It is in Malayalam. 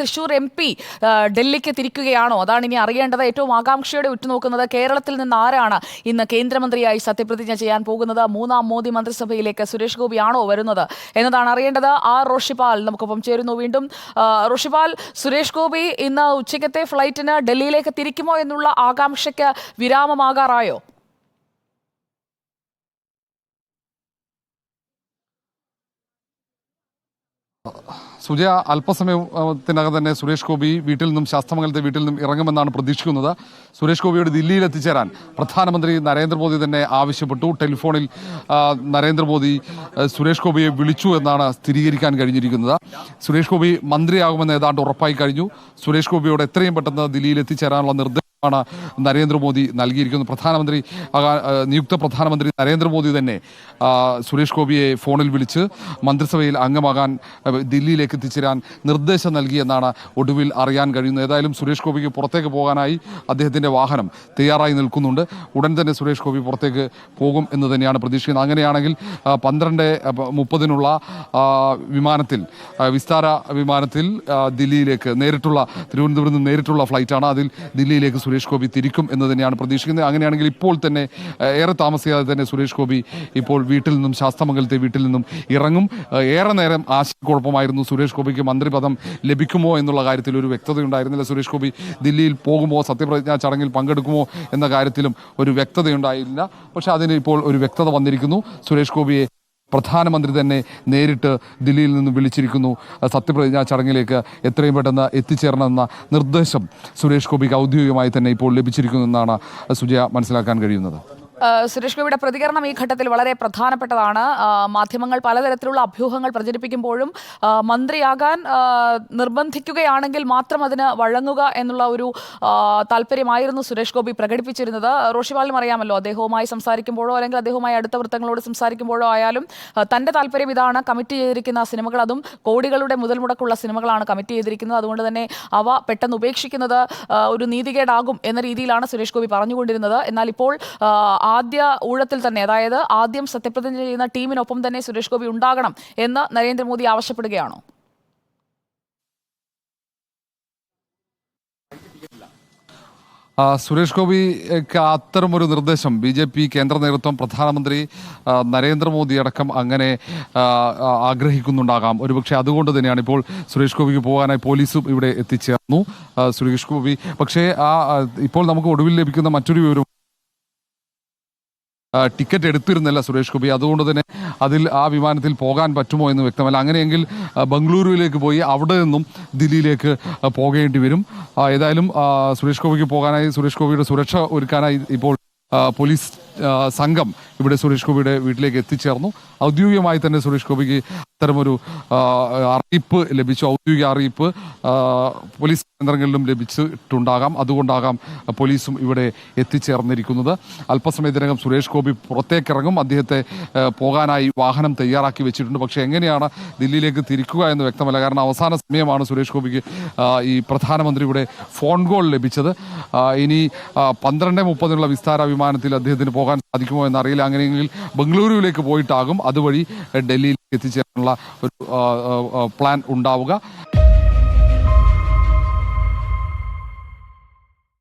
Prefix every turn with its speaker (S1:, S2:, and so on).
S1: തൃശൂർ എം പി ഡൽഹിക്ക് തിരിക്കുകയാണോ? അതാണ് ഇനി അറിയേണ്ടത്. ഏറ്റവും ആകാംക്ഷയോടെ ഉറ്റുനോക്കുന്നത് കേരളത്തിൽ നിന്ന് ആരാണ് ഇന്ന് കേന്ദ്രമന്ത്രിയായി സത്യപ്രതിജ്ഞ ചെയ്യാൻ പോകുന്നത്? മൂന്നാം മോദി മന്ത്രിസഭയിലേക്ക് സുരേഷ് ഗോപിയാണോ വരുന്നത് എന്നതാണ് അറിയേണ്ടത്. ആർ റോഷിപാൽ നമുക്കൊപ്പം ചേരുന്നു വീണ്ടും. റോഷിപാൽ സുരേഷ് ഗോപി ഇന്ന് ഉച്ചയ്ക്കത്തെ ഫ്ലൈറ്റിന് ഡൽഹിയിലേക്ക് തിരിക്കുമോ എന്നുള്ള ആകാംക്ഷയ്ക്ക് വിരാമമാകാറായോ?
S2: സുജയ അല്പസമയത്തിനകം തന്നെ സുരേഷ് ഗോപി വീട്ടിൽ നിന്നും ശാസ്ത്രമംഗലത്തെ വീട്ടിൽ നിന്നും ഇറങ്ങുമെന്നാണ് പ്രതീക്ഷിക്കുന്നത്. സുരേഷ് ഗോപിയോട് ദില്ലിയിൽ എത്തിച്ചേരാൻ പ്രധാനമന്ത്രി നരേന്ദ്രമോദി തന്നെ ആവശ്യപ്പെട്ടു. ടെലിഫോണിൽ നരേന്ദ്രമോദി സുരേഷ് ഗോപിയെ വിളിച്ചു എന്നാണ് സ്ഥിരീകരിക്കാൻ കഴിഞ്ഞിരിക്കുന്നത്. സുരേഷ് ഗോപി മന്ത്രിയാകുമെന്ന് ഏതാണ്ട് ഉറപ്പായി കഴിഞ്ഞു. സുരേഷ് ഗോപിയോട് എത്രയും പെട്ടെന്ന് ദില്ലിയിൽ എത്തിച്ചേരാനുള്ള നിർദ്ദേശം ാണ് നരേന്ദ്രമോദി നൽകിയിരിക്കുന്നത്. പ്രധാനമന്ത്രി നിയുക്ത പ്രധാനമന്ത്രി നരേന്ദ്രമോദി തന്നെ സുരേഷ് ഗോപിയെ ഫോണിൽ വിളിച്ച് മന്ത്രിസഭയിൽ അംഗമാകാൻ ദില്ലിയിലേക്ക് എത്തിച്ചേരാൻ നിർദ്ദേശം നൽകിയെന്നാണ് ഒടുവിൽ അറിയാൻ കഴിയുന്നത്. ഏതായാലും സുരേഷ് ഗോപിക്ക് പുറത്തേക്ക് പോകാനായി അദ്ദേഹത്തിന്റെ വാഹനം തയ്യാറായി നിൽക്കുന്നുണ്ട്. ഉടൻ തന്നെ സുരേഷ് ഗോപി പുറത്തേക്ക് പോകും എന്ന് തന്നെയാണ് പ്രതീക്ഷിക്കുന്നത്. അങ്ങനെയാണെങ്കിൽ പന്ത്രണ്ട് മുപ്പതിനുള്ള വിമാനത്തിൽ വിസ്താര വിമാനത്തിൽ ദില്ലിയിലേക്ക് നേരിട്ടുള്ള തിരുവനന്തപുരത്ത് നിന്ന് നേരിട്ടുള്ള ഫ്ലൈറ്റാണ്. അതിൽ ദില്ലിയിലേക്ക് സുരേഷ് ഗോപി തിരിക്കും എന്ന് തന്നെയാണ് പ്രതീക്ഷിക്കുന്നത്. അങ്ങനെയാണെങ്കിൽ ഇപ്പോൾ തന്നെ ഏറെ താമസിയാതെ തന്നെ സുരേഷ് ഗോപി ഇപ്പോൾ വീട്ടിൽ നിന്നും ശാസ്തമംഗലത്തെ വീട്ടിൽ നിന്നും ഇറങ്ങും. ഏറെ നേരം ആശയക്കുഴപ്പമായിരുന്നു സുരേഷ് ഗോപിക്ക് മന്ത്രിപദം ലഭിക്കുമോ എന്നുള്ള കാര്യത്തിൽ ഒരു വ്യക്തതയുണ്ടായിരുന്നില്ല. സുരേഷ് ഗോപി ദില്ലിയിൽ പോകുമോ സത്യപ്രതിജ്ഞാ ചടങ്ങിൽ പങ്കെടുക്കുമോ എന്ന കാര്യത്തിലും ഒരു വ്യക്തതയുണ്ടായില്ല. പക്ഷെ അതിന് ഇപ്പോൾ ഒരു വ്യക്തത വന്നിരിക്കുന്നു. സുരേഷ് ഗോപിയെ പ്രധാനമന്ത്രി തന്നെ നേരിട്ട് ദില്ലിയിൽ നിന്ന് വിളിച്ചിരിക്കുന്നു. സത്യപ്രതിജ്ഞാ ചടങ്ങിലേക്ക് എത്രയും പെട്ടെന്ന് എത്തിച്ചേരണമെന്ന നിർദ്ദേശം സുരേഷ് ഗോപിക്ക് ഔദ്യോഗികമായി തന്നെ ഇപ്പോൾ ലഭിച്ചിരിക്കുന്നു എന്നാണ് സുജയ മനസ്സിലാക്കാൻ കഴിയുന്നത്.
S1: സുരേഷ് ഗോപിയുടെ പ്രതികരണം ഈ ഘട്ടത്തിൽ വളരെ പ്രധാനപ്പെട്ടതാണ്. മാധ്യമങ്ങൾ പലതരത്തിലുള്ള അഭ്യൂഹങ്ങൾ പ്രചരിപ്പിക്കുമ്പോഴും മന്ത്രിയാകാൻ നിർബന്ധിക്കുകയാണെങ്കിൽ മാത്രം അതിന് വഴങ്ങുക എന്നുള്ള ഒരു താല്പര്യമായിരുന്നു സുരേഷ് ഗോപി പ്രകടിപ്പിച്ചിരുന്നത്. റോഷിപാലിനും അറിയാമല്ലോ അദ്ദേഹവുമായി സംസാരിക്കുമ്പോഴോ അല്ലെങ്കിൽ അദ്ദേഹവുമായി അടുത്ത വൃത്തങ്ങളോട് സംസാരിക്കുമ്പോഴോ ആയാലും തന്റെ താല്പര്യം ഇതാണ്. കമ്മിറ്റ് ചെയ്തിരിക്കുന്ന സിനിമകൾ അതും കോടികളുടെ മുതൽ മുടക്കുള്ള സിനിമകളാണ് കമ്മിറ്റ് ചെയ്തിരിക്കുന്നത്. അതുകൊണ്ട് തന്നെ അവ പെട്ടെന്ന് ഉപേക്ഷിക്കുന്നത് ഒരു നീതികേടാകും എന്ന രീതിയിലാണ് സുരേഷ് ഗോപി പറഞ്ഞുകൊണ്ടിരുന്നത്. എന്നാൽ ഇപ്പോൾ ആ, ആദ്യ ഊഴത്തിൽ തന്നെ അതായത് ആദ്യം സത്യപ്രതിജ്ഞ ചെയ്യുന്ന ടീമിനൊപ്പം തന്നെ സുരേഷ് ഗോപി ഉണ്ടാകണം എന്ന് നരേന്ദ്രമോദി ആവശ്യപ്പെടുകയാണോ?
S2: സുരേഷ് ഗോപിക്ക് അത്തരമൊരു നിർദ്ദേശം. ബി ജെ പി കേന്ദ്ര നേതൃത്വം പ്രധാനമന്ത്രി നരേന്ദ്രമോദി അടക്കം അങ്ങനെ ആഗ്രഹിക്കുന്നുണ്ടാകാം. ഒരുപക്ഷെ അതുകൊണ്ട് തന്നെയാണ് ഇപ്പോൾ സുരേഷ് ഗോപിക്ക് പോകാനായി പോലീസും ഇവിടെ എത്തിച്ചേർന്നു സുരേഷ് ഗോപി. പക്ഷേ ആ ഇപ്പോൾ നമുക്ക് ഒടുവിൽ ലഭിക്കുന്ന മറ്റൊരു വിവരം ടിക്കറ്റ് എടുത്തിരുന്നില്ല സുരേഷ് ഗോപി. അതുകൊണ്ട് തന്നെ അതിൽ ആ വിമാനത്തിൽ പോകാൻ പറ്റുമോ എന്ന് വ്യക്തമല്ല. അങ്ങനെയെങ്കിൽ ബംഗളൂരുവിലേക്ക് പോയി അവിടെ നിന്നും ദില്ലിയിലേക്ക് പോകേണ്ടി വരും. ഏതായാലും സുരേഷ് ഗോപിക്ക് പോകാനായി സുരേഷ് ഗോപിയുടെ സുരക്ഷ ഒരുക്കാനായി ഇപ്പോൾ പോലീസ് സംഘം ഇവിടെ സുരേഷ് ഗോപിയുടെ വീട്ടിലേക്ക് എത്തിച്ചേർന്നു. ഔദ്യോഗികമായി തന്നെ സുരേഷ് ഗോപിക്ക് അത്തരമൊരു അറിയിപ്പ് ലഭിച്ചു. ഔദ്യോഗിക അറിയിപ്പ് പോലീസ് കേന്ദ്രങ്ങളിലും ലഭിച്ചിട്ടുണ്ടാകാം. അതുകൊണ്ടാകാം പോലീസും ഇവിടെ എത്തിച്ചേർന്നിരിക്കുന്നത്. അല്പസമയത്തിനകം സുരേഷ് ഗോപി പുറത്തേക്കിറങ്ങും. അദ്ദേഹത്തെ പോകാനായി വാഹനം തയ്യാറാക്കി വെച്ചിട്ടുണ്ട്. പക്ഷേ എങ്ങനെയാണ് ദില്ലിയിലേക്ക് തിരിക്കുക എന്ന് വ്യക്തമല്ല. കാരണം അവസാന സമയമാണ് സുരേഷ് ഗോപിക്ക് ഈ പ്രധാനമന്ത്രിയുടെ ഫോൺ കോൾ ലഭിച്ചത്. ഇനി പന്ത്രണ്ട് മുപ്പതിനുള്ള വിസ്താര വിമാനത്തിൽ അദ്ദേഹത്തിന് പോകാൻ സാധിക്കുമോ എന്നറിയില്ല. അങ്ങനെയെങ്കിൽ ബംഗളൂരുവിലേക്ക് പോയിട്ടാകും അതുവഴി ഡൽഹിയിലേക്ക് എത്തിച്ചേരാനുള്ള ഒരു പ്ലാൻ ഉണ്ടാവുക.